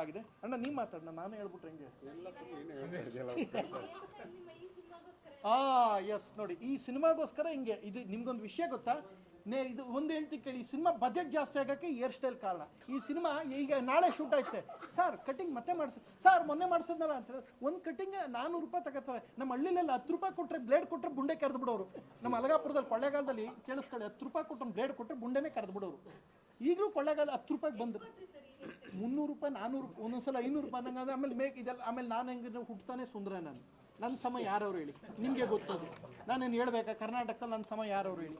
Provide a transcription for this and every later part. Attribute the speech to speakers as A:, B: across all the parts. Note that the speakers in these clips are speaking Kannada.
A: ಆಗಿದೆ ಅಣ್ಣ ನೀವು ಮಾತಾಡೋಣ ನಾನು ಹೇಳ್ಬಿಟ್ರೆ ಹೆಂಗೆ? ಆ ಎಸ್ ನೋಡಿ ಈ ಸಿನಿಮಾಗೋಸ್ಕರ ಹಿಂಗೆ ಇದು ನಿಮ್ಗೊಂದು ವಿಷಯ ಗೊತ್ತಾ? ನೇ ಇದು ಒಂದು ಹೇಳ್ತೀನಿ ಕೇಳಿ ಈ ಸಿನಿಮಾ ಬಜೆಟ್ ಜಾಸ್ತಿ ಆಗೋಕ್ಕೆ ಹೇರ್ ಸ್ಟೈಲ್ ಕಾರಣ. ಈ ಸಿನಿಮಾ ಈಗ ನಾಳೆ ಶೂಟ್ ಐತೆ ಸರ್ ಕಟಿಂಗ್ ಮತ್ತೆ ಮಾಡಿಸಿ ಸರ್ ಮೊನ್ನೆ ಮಾಡಿಸಿದ್ನಲ್ಲ ಅಂತ ಹೇಳಿದ್ರೆ ಒಂದು ಕಟಿಂಗ್ ನಾನ್ನೂರು ರೂಪಾಯಿ ತಗೋತಾರೆ. ನಮ್ಮ ಹಳ್ಳಿಲೆಲ್ಲ ಹತ್ತು ರೂಪಾಯಿ ಕೊಟ್ಟರೆ ಬ್ಲೇಡ್ ಕೊಟ್ಟರೆ ಬುಂಡೆ ಕರೆದು ಬಿಡೋರು. ನಮ್ಮ ಅಲಗಾಪುರದಲ್ಲಿ ಕೊಳ್ಳೇಗಾಲದಲ್ಲಿ ಕೇಳಿಸ್ಕೊಳ್ಳಿ ಹತ್ತು ರೂಪಾಯಿ ಕೊಟ್ಟರೆ ಬ್ಲೇಡ್ ಕೊಟ್ಟರೆ ಬುಂಡೆನೇ ಕರೆದು ಬಿಡೋರು. ಈಗಲೂ ಕೊಳ್ಳೇಗಾಲ ಹತ್ತು ರೂಪಾಯಿಗೆ ಬಂದರು ಮುನ್ನೂರು ರೂಪಾಯಿ ನಾನ್ನೂರು ಒಂದೊಂದ್ಸಲ ಐನೂರು ರೂಪಾಯಿ ನಂಗೆ ಆಮೇಲೆ ಮೇಕ್ ಇದೆಲ್ಲ ಆಮೇಲೆ ನಾನು ಹೆಂಗೆ ಹುಟ್ತಾನೆ ಸುಂದರ ನಾನು. ನನ್ನ ಸಮ ಯಾರವ್ರು ಹೇಳಿ? ನಿಮಗೆ ಗೊತ್ತದು. ನಾನೇನು ಹೇಳ್ಬೇಕಾ? ಕರ್ನಾಟಕದಲ್ಲಿ ನನ್ನ ಸಮ ಯಾರವ್ರು ಹೇಳಿ?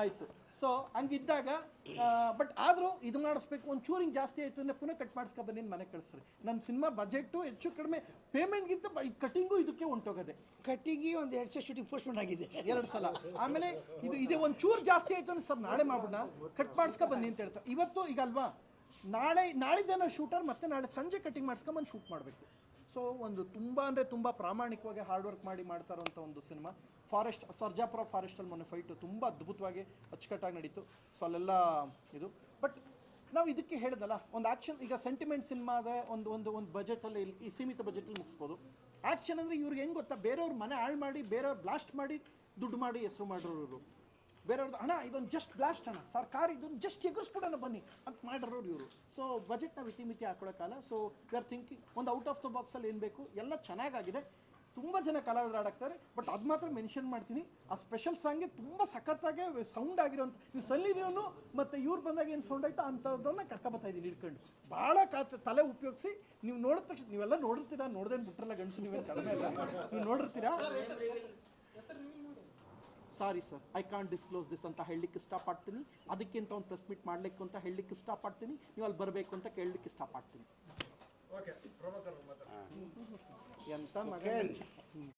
A: ಆಯಿತು. ಸೊ ಹಂಗಿದ್ದಾಗ ಬಟ್ ಆದರೂ ಇದು ಮಾಡಿಸ್ಬೇಕು ಒಂದು ಚೂರಿಂಗ್ ಜಾಸ್ತಿ ಆಯಿತು ಅಂದರೆ ಪುನಃ ಕಟ್ ಮಾಡಿಸ್ಕೊ ಬನ್ನಿ ಮನೆ ಕಳಿಸ್ರಿ. ನನ್ನ ಸಿನಿಮಾ ಬಜೆಟ್ಟು ಹೆಚ್ಚು ಕಡಿಮೆ ಪೇಮೆಂಟ್ಗಿಂತ ಕಟ್ಟಿಂಗು ಇದಕ್ಕೆ ಹೊಂಟೋಗದೆ
B: ಕಟ್ಟಿಂಗಿ ಒಂದು ಎರಡು ಸಲ ಶೂಟಿಂಗ್ ಪೋಸ್ಟ್ಮೆಂಟ್ ಆಗಿದೆ
A: ಎರಡು ಸಲ. ಆಮೇಲೆ ಇದು ಇದೆ ಒಂದು ಚೂರು ಜಾಸ್ತಿ ಆಯ್ತು ಅಂದ್ರೆ ಸರ್ ನಾಳೆ ಮಾಡ್ಬಿಡ ಕಟ್ ಮಾಡಿಸ್ಕೊ ಬನ್ನಿ ಅಂತ ಹೇಳ್ತಾರೆ. ಇವತ್ತು ಈಗ ಅಲ್ವಾ? ನಾಳೆ ನಾಳಿದ್ದೇನೋ ಶೂಟರ್ ಮತ್ತೆ ನಾಳೆ ಸಂಜೆ ಕಟಿಂಗ್ ಮಾಡಿಸ್ಕೊಂಬಂದು ಶೂಟ್ ಮಾಡಬೇಕು. ಸೊ ಒಂದು ತುಂಬ ಅಂದರೆ ತುಂಬ ಪ್ರಾಮಾಣಿಕವಾಗಿ ಹಾರ್ಡ್ ವರ್ಕ್ ಮಾಡಿ ಮಾಡ್ತಾ ಇರೋಂಥ ಒಂದು ಸಿನಿಮಾ ಫಾರೆಸ್ಟ್ ಸರ್ಜಾಪುರ ಫಾರೆಸ್ಟಲ್ಲಿ ಮೊನ್ನೆ ಫೈಟು ತುಂಬ ಅದ್ಭುತವಾಗಿ ಅಚ್ಚುಕಟ್ಟಾಗಿ ನಡೀತು. ಸೊ ಅಲ್ಲೆಲ್ಲ ಇದು. ಬಟ್ ನಾವು ಇದಕ್ಕೆ ಹೇಳಿದಲ್ಲ ಒಂದು ಆ್ಯಕ್ಷನ್ ಈಗ ಸೆಂಟಿಮೆಂಟ್ ಸಿನಿಮಾದ ಒಂದು ಒಂದು ಒಂದು ಬಜೆಟಲ್ಲಿ ಈ ಸೀಮಿತ ಬಜೆಟಲ್ಲಿ ಮುಗಿಸ್ಬೋದು. ಆ್ಯಕ್ಷನ್ ಅಂದರೆ ಇವ್ರಿಗೆ ಹೆಂಗೆ ಗೊತ್ತಾ? ಬೇರೆಯವ್ರ ಮನೆ ಹಾಳು ಮಾಡಿ, ಬೇರೆಯವ್ರು ಬ್ಲಾಸ್ಟ್ ಮಾಡಿ ದುಡ್ಡು ಮಾಡಿ ಹೆಸರು ಮಾಡಿರೋರು ಬೇರೆಯವ್ರದ್ದು ಹಣ ಇದೊಂದು ಜಸ್ಟ್ ಬ್ಲಾಸ್ಟ್ ಹಣ ಸರ್ಕಾರ ಇದೊಂದು ಜಸ್ಟ್ ಎಗರಿಸ್ಬಿಡೋಣ ಬನ್ನಿ. ಅಂತ ಮಾಡಿರೋರು ಇವರು. ಸೊ ಬಜೆಟ್ನ ಮಿತಿ ಹಾಕೊಳ್ಳೋಕ್ಕಲ್ಲ ಸೊ ವಿ ಆರ್ ಥಿಂಕಿಂಗ್ ಒಂದು ಔಟ್ ಆಫ್ ದ ಬಾಕ್ಸಲ್ಲಿ ಏನು ಬೇಕು? ಎಲ್ಲ ಚೆನ್ನಾಗಾಗಿದೆ. ತುಂಬ ಜನ ಕಲಾವಿದರು ಆಡಾಕ್ತಾರೆ ಬಟ್ ಅದು ಮಾತ್ರ ಮೆನ್ಷನ್ ಮಾಡ್ತೀನಿ. ಆ ಸ್ಪೆಷಲ್ ಸಾಂಗ್ಗೆ ತುಂಬ ಸಖತ್ತಾಗೆ ಸೌಂಡ್ ಆಗಿರೋಂಥ, ನೀವು ಸಲ್ಲಿರೋನು ಮತ್ತು ಇವ್ರು ಬಂದಾಗ ಏನು ಸೌಂಡ್ ಆಯಿತು ಅಂಥದ್ದನ್ನ ಕರ್ಕೊಬತ್ತಾ ಇದ್ದೀನಿ ಹಿಡ್ಕೊಂಡು. ಭಾಳ ಕಾತ, ತಲೆ ಉಪಯೋಗಿಸಿ. ನೀವು ನೋಡಿದ ತಕ್ಷಣ, ನೀವೆಲ್ಲ ನೋಡಿರ್ತೀರಾ? ನೋಡ್ದೇನು ಬಿಟ್ರಲ್ಲ ಗಂಡಸು ಇಲ್ಲ ನೀವು ನೋಡಿರ್ತೀರಾ? Sorry sir I can't disclose this ಅಂತ ಹೇಳಲಿಕ್ಕೆ ಇಷ್ಟಪಡ್ತೀನಿ. ಅದಕ್ಕಿಂತ ಒಂದು ಪ್ರೆಸ್ ಮೀಟ್ ಮಾಡಲಿಕ್ಕೆ ಅಂತ ಹೇಳಲಿಕ್ಕೆ ಇಷ್ಟಪಡ್ತೀನಿ. ನೀವು ಅಲ್ಲಿ ಬರಬೇಕು ಅಂತ ಕೇಳಲಿಕ್ಕೆ ಇಷ್ಟಪಡ್ತೀನಿ. ಎಂತ ಮಗ